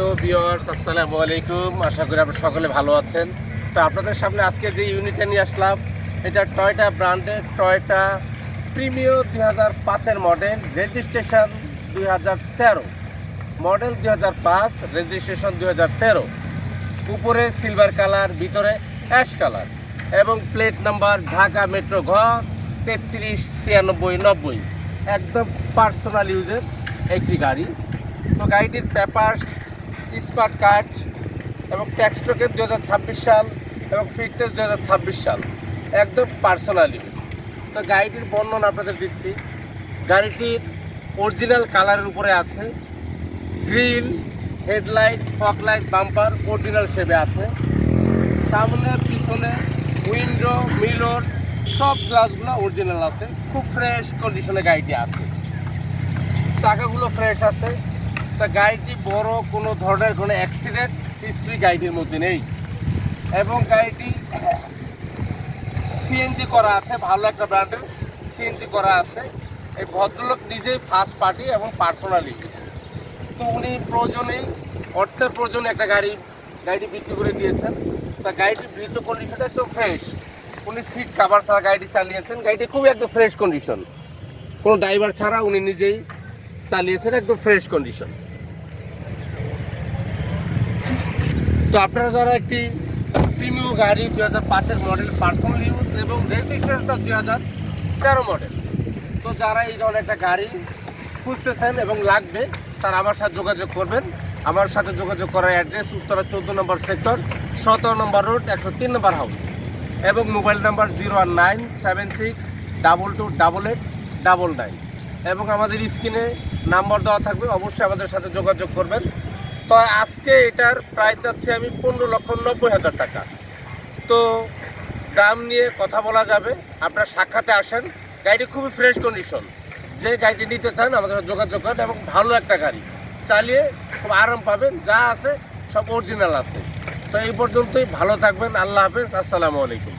প্রিয় ভিউয়ার্স, আসসালামু আলাইকুম। আশা করি আপনারা সকলে ভালো আছেন। তো আপনাদের সামনে আজকে যে ইউনিটটা নিয়ে আসলাম, এটা টয়টা ব্র্যান্ডের টয়টা প্রিমিও দুই হাজার পাঁচের মডেল, রেজিস্ট্রেশন দুই হাজার তেরো। মডেল দুই হাজার পাঁচ, রেজিস্ট্রেশন দুই হাজার তেরো। উপরে সিলভার কালার, ভিতরে অ্যাশ কালার। এবং প্লেট নাম্বার ঢাকা মেট্রো ঘ তেত্রিশ ছিয়ানব্বই নব্বই। একদম পার্সোনাল ইউজের একটি গাড়ি। তো গাড়িটির পেপার স্মার্ট কার্ড এবং ট্যাক্স টোকেন দু হাজার ছাব্বিশ সাল এবং ফিটনেস দু হাজার ছাব্বিশ সাল। একদম পার্সোনাল তো গাড়িটির বর্ণনা আপনাদের দিচ্ছি। গাড়িটির অরিজিনাল কালারের উপরে আছে। Grill headlight fog light bumper original শেপে আছে। সামনে, পিছনে উইন্ডো মিরর সব গ্লাসগুলো অরিজিনাল আছে। খুব ফ্রেশ কন্ডিশনে গাড়িটি আছে। চাকাগুলো ফ্রেশ আছে। তা গাড়িটি বড় কোনো ধরনের কোনো অ্যাক্সিডেন্ট হিস্ট্রি গাড়িটির মধ্যে নেই। এবং গাড়িটি সিএনজি করা আছে, ভালো একটা ব্র্যান্ডের সিএনজি করা আছে। এই ভদ্রলোক নিজেই ফার্স্ট পার্টি এবং পার্সোনাল তো উনি প্রয়োজনেই অর্থের প্রয়োজনে একটা গাড়ি, গাড়িটি বিক্রি করে দিয়েছেন। তা গাড়িটির বৃত কন্ডিশনটা একদম ফ্রেশ উনি সিট কাভার ছাড়া গাড়িটি চালিয়েছেন। গাড়িটি খুবই একদম ফ্রেশ কন্ডিশন কোনো ড্রাইভার ছাড়া উনি নিজেই চালিয়েছেন, একদম ফ্রেশ কন্ডিশন তো আপনারা যারা একটি প্রিমিয়াম গাড়ি দুই হাজার পাঁচের মডেল পার্সোনাল ইউজ এবং রেজিস্ট্রেশনটা দুই হাজার তেরো মডেল তো যারা এই ধরনের একটা গাড়ি খুঁজতেছেন এবং লাগবে, তারা আমার সাথে যোগাযোগ করবেন। আমার সাথে যোগাযোগ করার অ্যাড্রেস উত্তরা চোদ্দ নম্বর সেক্টর সতেরো নম্বর রোড একশো তিন নম্বর হাউস এবং mobile number zero one nine seven six double two double eight double nine এবং আমাদের স্ক্রিনে নাম্বার দেওয়া থাকবে, অবশ্যই আমাদের সাথে যোগাযোগ করবেন। তো আজকে এটার প্রাইস চাচ্ছি আমি পনেরো লক্ষ নব্বই হাজার টাকা। তো দাম নিয়ে কথা বলা যাবে, আপনার সাক্ষাতে আসেন। গাড়িটি খুবই ফ্রেশ কন্ডিশন যে গাড়িটি নিতে চান, আমাদের সাথে যোগাযোগ করেন এবং ভালো একটা গাড়ি চালিয়ে খুব আরাম পাবেন, যা আছে সব অরিজিনাল আছে। তো এই পর্যন্তই, ভালো থাকবেন, আল্লাহ হাফেজ, আসসালামু আলাইকুম।